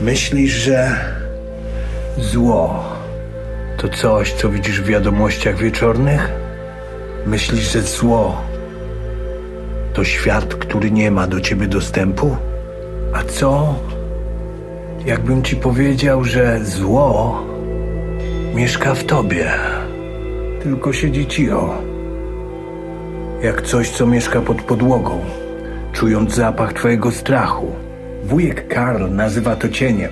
Myślisz, że zło to coś, co widzisz w wiadomościach wieczornych? Myślisz, że zło to świat, który nie ma do ciebie dostępu? A co, jakbym ci powiedział, że zło mieszka w tobie, tylko siedzi cicho, jak coś, co mieszka pod podłogą, czując zapach twojego strachu. Wujek Karl nazywa to cieniem.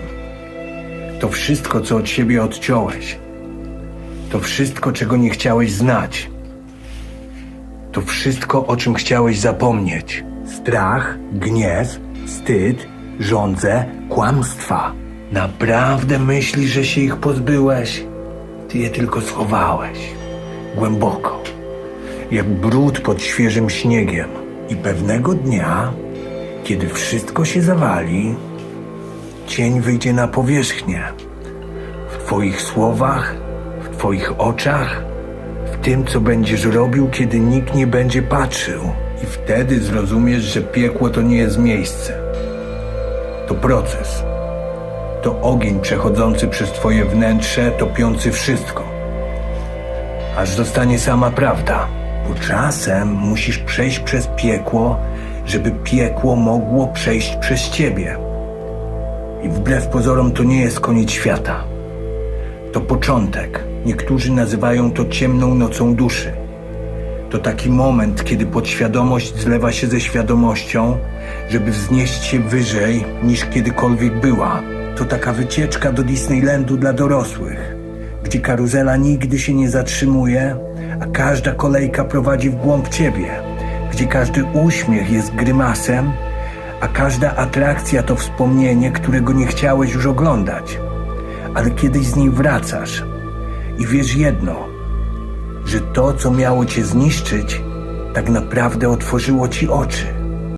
To wszystko, co od siebie odciąłeś. To wszystko, czego nie chciałeś znać. To wszystko, o czym chciałeś zapomnieć. Strach, gniew, wstyd, żądze, kłamstwa. Naprawdę myślisz, że się ich pozbyłeś? Ty je tylko schowałeś. Głęboko. Jak brud pod świeżym śniegiem. I pewnego dnia, kiedy wszystko się zawali, cień wyjdzie na powierzchnię. W Twoich słowach, w Twoich oczach, w tym, co będziesz robił, kiedy nikt nie będzie patrzył. I wtedy zrozumiesz, że piekło to nie jest miejsce. To proces. To ogień przechodzący przez Twoje wnętrze, topiący wszystko. Aż zostanie sama prawda. Bo czasem musisz przejść przez piekło, żeby piekło mogło przejść przez Ciebie. I wbrew pozorom to nie jest koniec świata. To początek. Niektórzy nazywają to ciemną nocą duszy. To taki moment, kiedy podświadomość zlewa się ze świadomością, żeby wznieść się wyżej niż kiedykolwiek była. To taka wycieczka do Disneylandu dla dorosłych, gdzie karuzela nigdy się nie zatrzymuje, a każda kolejka prowadzi w głąb ciebie, gdzie każdy uśmiech jest grymasem, a każda atrakcja to wspomnienie, którego nie chciałeś już oglądać, ale kiedyś z niej wracasz i wiesz jedno, że to, co miało cię zniszczyć, tak naprawdę otworzyło ci oczy.